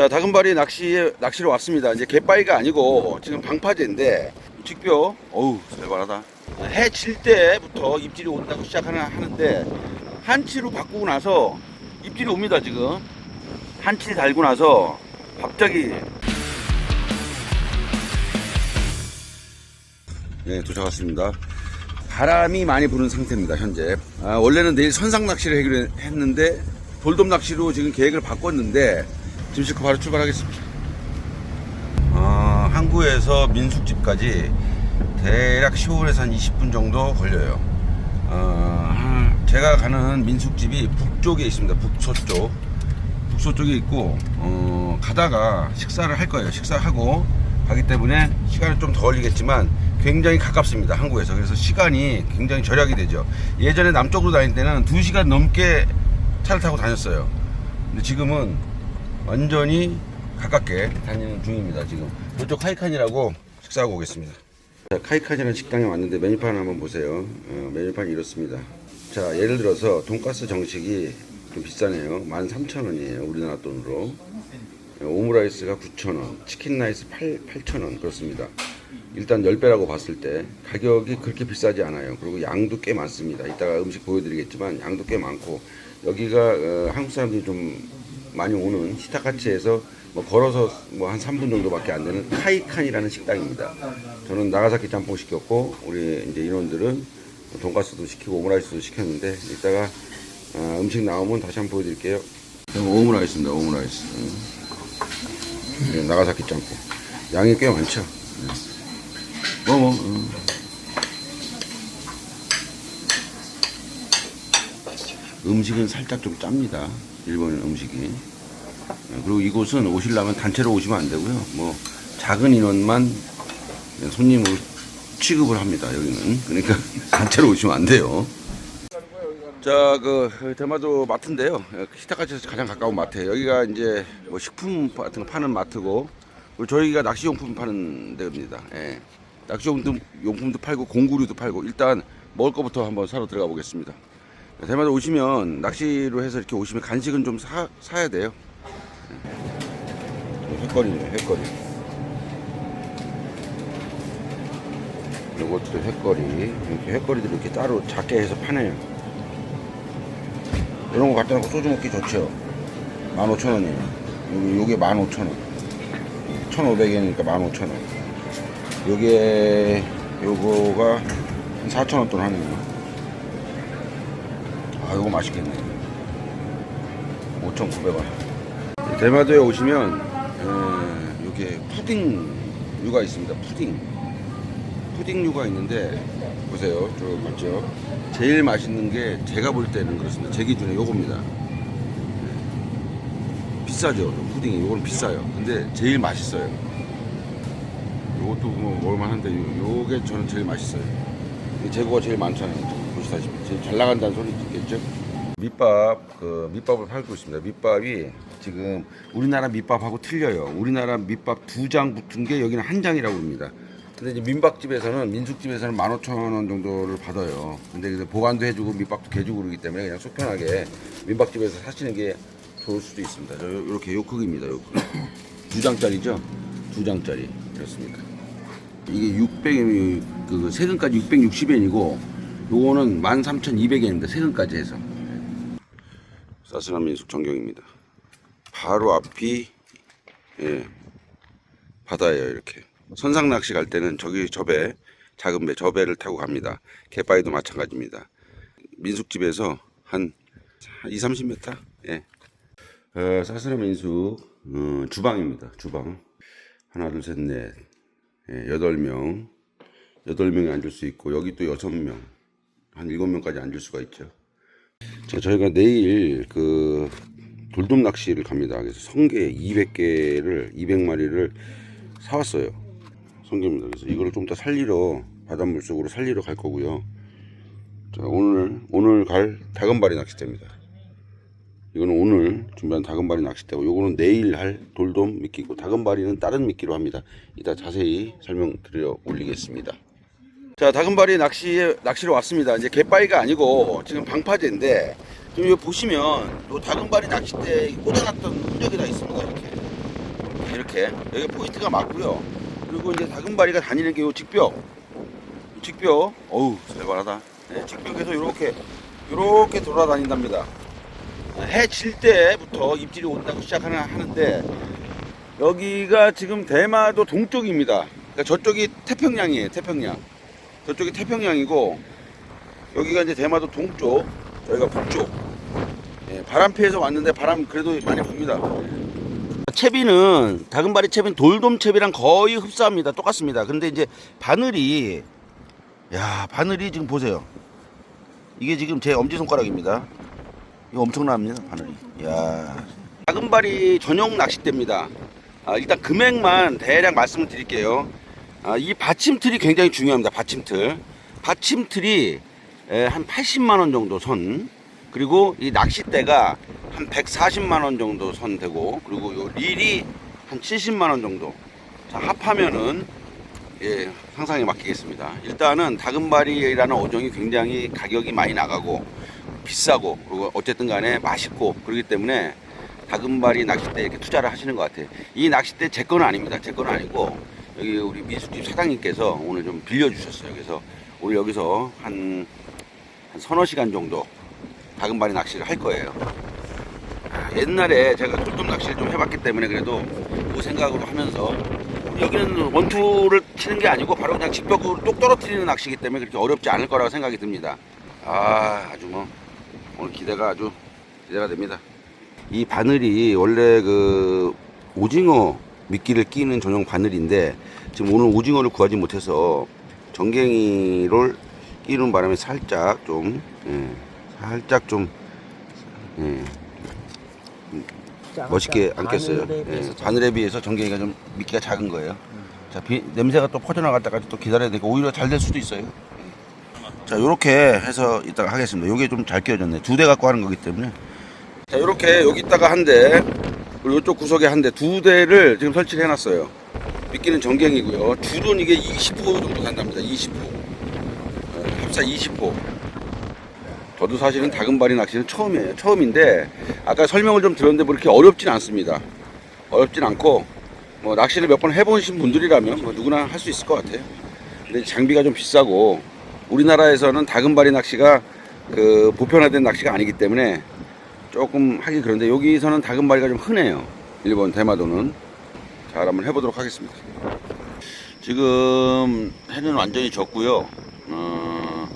자, 다금바리 낚시에, 낚시로 왔습니다. 이제 갯바위가 아니고 지금 방파제인데 직뼈, 어우, 살벌하다. 해칠 때부터 입질이 온다고 시작하는, 하는데 한치로 바꾸고 나서 입질이 옵니다, 지금. 한치 달고 나서 갑자기 네, 도착했습니다. 바람이 많이 부는 상태입니다, 현재. 아, 원래는 내일 선상 낚시를 했는데, 돌돔 낚시로 지금 계획을 바꿨는데, 지금 실컷 바로 출발하겠습니다. 아, 항구에서 민숙집까지 대략 15분에서 한 20분 정도 걸려요. 어, 제가 가는 민숙집이 북쪽에 있습니다. 북서쪽. 북서쪽에 있고, 어, 가다가 식사를 할 거예요. 식사하고 가기 때문에 시간은 좀 더 걸리겠지만 굉장히 가깝습니다. 한국에서. 그래서 시간이 굉장히 절약이 되죠. 예전에 남쪽으로 다닐 때는 2시간 넘게 차를 타고 다녔어요. 근데 지금은 완전히 가깝게 다니는 중입니다. 지금. 이쪽 카이칸이라고 식사하고 오겠습니다. 자, 카이칸이라는 식당에 왔는데 메뉴판 한번 보세요. 어, 메뉴판이 이렇습니다. 자, 예를 들어서 돈가스 정식이 좀 비싸네요. 13,000원이에요. 우리나라 돈으로. 오므라이스가 9,000원, 치킨 라이스 8, 8,000원 그렇습니다. 일단 10배라고 봤을 때 가격이 그렇게 비싸지 않아요. 그리고 양도 꽤 많습니다. 이따가 음식 보여드리겠지만 양도 꽤 많고 여기가 어, 한국 사람들이 좀 많이 오는 히타카츠에서 뭐 걸어서 뭐 한 3분 정도밖에 안 되는 카이칸이라는 식당입니다. 저는 나가사키 짬뽕 시켰고 우리 이제 인원들은 돈가스도 시키고 오므라이스도 시켰는데 이따가 아, 음식 나오면 다시 한번 보여드릴게요. 오므라이스입니다. 오므라이스. 응. 네, 나가사키 짬뽕. 양이 꽤 많죠. 네. 뭐, 뭐. 음. 음식은 살짝 좀 짭니다. 일본 음식이. 어, 그리고 이곳은 오시려면 단체로 오시면 안 되고요. 뭐, 작은 인원만 손님을 취급을 합니다. 여기는. 그러니까 단체로 오시면 안 돼요. 자, 그 대마도 마트인데요. 히타카츠에서 가장 가까운 마트예요. 여기가 이제 뭐 식품 같은 거 파는 마트고, 저희가 낚시용품 파는 데입니다. 예. 낚시용품 용품도 팔고 공구류도 팔고 일단 먹을 거부터 한번 사러 들어가 보겠습니다. 대마도 오시면 낚시로 해서 이렇게 오시면 간식은 좀 사, 사야 돼요. 예. 횟거리네요, 횟거리. 요것도 횟거리. 이렇게 횟거리들을 이렇게 따로 작게 해서 파네요. 이런 거 갖다 놓고 소주 먹기 좋죠. 15,000원이에요. 요게 15,000원. 1,500엔이니까 15,000원. 요게, 요거가 한 4,000원 돈 하네요. 아, 요거 맛있겠네. 5,900원. 대마도에 오시면, 에, 요게 푸딩류가 있습니다. 푸딩. 푸딩류가 있는데, 보세요. 쭉 봤죠? 제일 맛있는 게 제가 볼 때는 그렇습니다. 제 기준에 요겁니다. 비싸죠. 푸딩이 요거는 비싸요. 근데 제일 맛있어요. 요것도 뭐 먹을만한데 요, 요게 저는 제일 맛있어요. 이 재고가 제일 많잖아요. 보시다시피 제일 잘 나간다는 소리 있겠죠? 밑밥 그 밑밥을 팔고 있습니다. 밑밥이 지금 우리나라 밑밥하고 틀려요. 우리나라 밑밥 두 장 붙은 게 여기는 한 장이라고 합니다. 근데 이제 민박집에서는 민숙집에서는 15,000원 정도를 받아요. 근데 이제 보관도 해주고 밑밥도 개주고 그러기 때문에 그냥 속 편하게 민박집에서 사시는 게 좋을 수도 있습니다. 저 요- 요렇게 요 크기입니다. 요 크기. 두 장짜리죠? 두 장짜리 이렇습니다. 이게 600엔 그 세금까지 660엔이고 요거는 13,200엔입니다. 세금까지 해서. 사스남 민숙 전경입니다. 바로 앞이 예, 바다예요 이렇게. 선상 낚시 갈 때는 저기 저배 작은 배 저배를 타고 갑니다. 갯바위도 마찬가지입니다. 민숙집에서 한 2, 30m 예. 어, 사스라 민숙 어, 주방입니다. 주방 하나 둘 셋넷 예, 여덟 명 여덟 명이 앉을 수 있고 여기 또 여섯 명 한 일곱 명까지 앉을 수가 있죠. 자, 저희가 내일 그 돌돔 낚시를 갑니다. 그래서 성게 200개를 200마리를 사왔어요. 성게입니다. 그래서 이거를 좀 더 살리러 바닷물 속으로 살리러 갈 거고요. 자, 오늘 오늘 갈 다금바리 낚싯대입니다. 이거는 오늘 준비한 다금바리 낚싯대고 요거는 내일 할 돌돔 미끼고 다금바리는 다른 미끼로 합니다. 이따 자세히 설명드려 올리겠습니다. 자, 다금바리 낚시에 낚시로 왔습니다. 이제 갯바위가 아니고 지금 방파제인데 지금 여기 보시면 요 다금바리 낚싯대 꽂아놨던 흔적이 다 있습니다. 이렇게 이렇게 여기 포인트가 맞고요. 그리고 이제 다금바리가 다니는 게 요 직벽, 직벽, 어우 살벌하다. 네, 직벽에서 이렇게 이렇게 돌아다닌답니다. 해질 때부터 입질이 온다고 시작하는 하는데 여기가 지금 대마도 동쪽입니다. 그러니까 저쪽이 태평양이에요. 태평양. 저쪽이 태평양이고 여기가 이제 대마도 동쪽, 저희가 북쪽. 예, 바람 피해서 왔는데 바람 그래도 많이 붑니다. 채비는 다금바리 채비는 돌돔 채비랑 거의 흡사합니다. 똑같습니다. 근데 이제 바늘이 야 바늘이 지금 보세요. 이게 지금 제 엄지 손가락입니다. 이거 엄청납니다 바늘이. 야 다금바리 전용 낚싯대입니다. 아, 일단 금액만 대략 말씀을 드릴게요. 아, 이 받침틀이 굉장히 중요합니다. 받침틀. 받침틀이 에, 한 80만 원 정도 선. 그리고 이 낚싯대가 한 140만 원 정도 선 되고 그리고 요 릴이 한 70만 원 정도. 자, 합하면은 예, 상상에 맡기겠습니다. 일단은 다금바리라는 어종이 굉장히 가격이 많이 나가고 비싸고 그리고 어쨌든 간에 맛있고 그렇기 때문에 다금바리 낚싯대 이렇게 투자를 하시는 것 같아요. 이 낚싯대 제 거는 아닙니다. 제 거는 아니고 여기 우리 민수집 사장님께서 오늘 좀 빌려주셨어요. 그래서 오늘 여기서 한, 한 서너 시간 정도 다금바리 낚시를 할 거예요. 아, 옛날에 제가 꿀돔 낚시를 좀 해봤기 때문에 그래도 그 생각으로 하면서 여기는 원투를 치는 게 아니고 바로 그냥 직벽으로 똑 떨어뜨리는 낚시이기 때문에 그렇게 어렵지 않을 거라고 생각이 듭니다. 아 아주 뭐 오늘 기대가 아주 기대가 됩니다. 이 바늘이 원래 그 오징어 미끼를 끼는 전용 바늘인데 지금 오늘 오징어를 구하지 못해서 정갱이를 끼는 바람에 살짝 좀 예, 살짝 좀 예, 멋있게 안 꼈어요. 예, 바늘에 비해서 전갱이가 좀 미끼가 작은 거예요. 자, 비- 냄새가 또 퍼져나갈 때까지 또 기다려야 되고 오히려 잘 될 수도 있어요. 자, 요렇게 해서 이따가 하겠습니다. 요게 좀 잘 끼워졌네. 두 대 갖고 하는 거기 때문에. 자, 요렇게 여기다가 한 대, 그리고 이쪽 구석에 한 대, 두 대를 지금 설치를 해놨어요. 미끼는 전갱이고요. 줄은 이게 20호 정도 간답니다. 20호. 어, 합사 20호. 저도 사실은 다금바리 낚시는 처음이에요. 처음인데 아까 설명을 좀 들었는데 뭐 이렇게 어렵진 않습니다. 어렵진 않고 뭐 낚시를 몇 번 해보신 분들이라면 뭐 누구나 할 수 있을 것 같아요. 근데 장비가 좀 비싸고 우리나라에서는 다금바리 낚시가 그 보편화된 낚시가 아니기 때문에 조금 하기 그런데 여기서는 다금바리가 좀 흔해요. 일본 대마도는 자 한번 해보도록 하겠습니다. 지금 해는 완전히 졌고요. 어,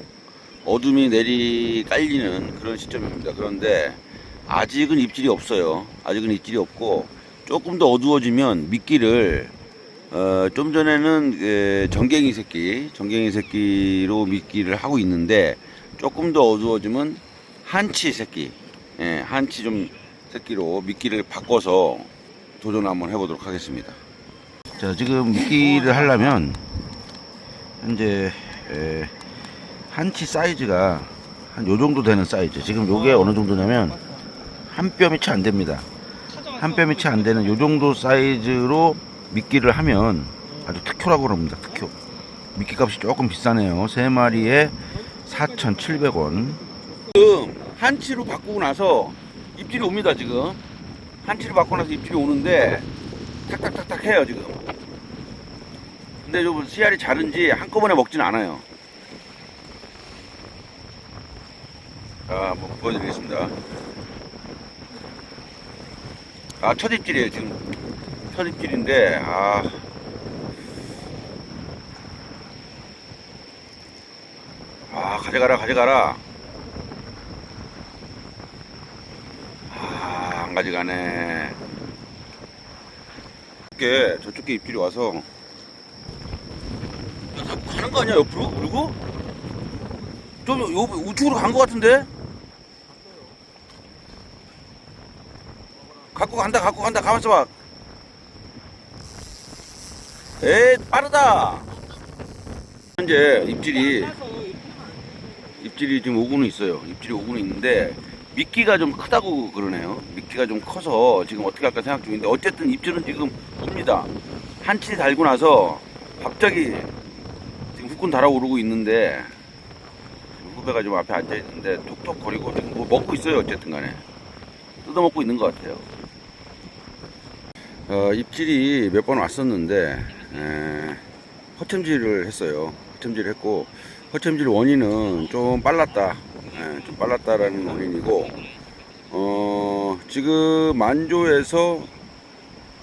어둠이 내리 깔리는 그런 시점입니다. 그런데 아직은 입질이 없어요. 아직은 입질이 없고 조금 더 어두워지면 미끼를 어, 좀 전에는 그 정갱이 새끼, 정갱이 새끼로 미끼를 하고 있는데 조금 더 어두워지면 한치 새끼, 예, 한치 좀 새끼로 미끼를 바꿔서 도전 한번 해보도록 하겠습니다. 자, 지금 미끼를 하려면 현재 에, 한치 사이즈가 한 요 정도 되는 사이즈. 지금 요게 어느 정도냐면 한 뼘이 채안 됩니다. 한 뼘이 채안 되는 요 정도 사이즈로 미끼를 하면 아주 특효라고 그럽니다. 특효. 미끼 값이 조금 비싸네요. 세 마리에 4,700원. 지금 한치로 바꾸고 나서 입질이 옵니다. 지금 한치로 바꾸고 나서 입질이 오는데 탁탁탁탁 해요 지금. 근데 좀 씨알이 자른지 한꺼번에 먹진 않아요. 자, 한번 보여드리겠습니다. 아, 첫 입질이에요, 지금. 첫 입질인데, 아. 아, 가져가라, 가져가라. 아, 안 가져가네. 저쪽에, 저쪽에 입질이 와서. 야, 자꾸 가는 거 아니야, 옆으로? 그리고? 좀 요, 우측으로 간것 같은데? 갖고 간다, 갖고 간다, 가만 있어 봐. 에이, 빠르다. 현재 입질이, 입질이 지금 오고는 있어요. 입질이 오고는 있는데, 미끼가 좀 크다고 그러네요. 미끼가 좀 커서 지금 어떻게 할까 생각 중인데, 어쨌든 입질은 지금 옵니다. 한치 달고 나서 갑자기 지금 후끈 달아오르고 있는데, 후배가 좀 앞에 앉아 있는데 톡톡 거리고 지금 뭐 먹고 있어요 어쨌든 간에 뜯어먹고 있는 것 같아요 어, 입질이 몇 번 왔었는데 에, 허챔질을 했어요. 허챔질을 했고 허챔질 원인은 좀 빨랐다. 예, 좀 빨랐다라는 원인이고 어, 지금 만조에서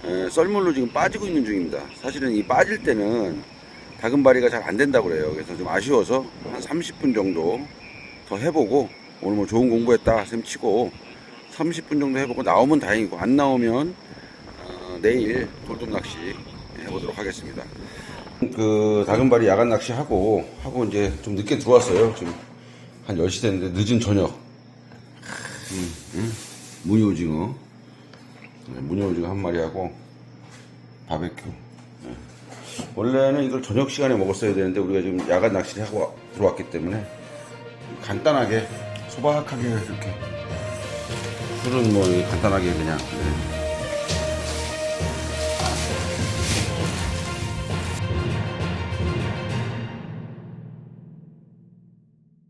에, 썰물로 지금 빠지고 있는 중입니다. 사실은 이 빠질 때는 다금바리가 잘 안 된다고 그래요. 그래서 좀 아쉬워서 한 30분 정도 더 해보고 오늘 뭐 좋은 공부했다 셈 치고 30분 정도 해보고 나오면 다행이고 안 나오면 어, 내일 돌돔 낚시 해보도록 하겠습니다. 그 다금바리 야간 낚시 하고 하고 이제 좀 늦게 들어왔어요. 지금 한 10시 됐는데 늦은 저녁. 음, 음, 무늬 오징어. 네, 무늬 오징어 한 마리 하고 바베큐. 네. 원래는 이걸 저녁 시간에 먹었어야 되는데 우리가 지금 야간 낚시를 하고 와- 들어왔기 때문에 간단하게 소박하게 이렇게 술은 뭐 간단하게 그냥 네,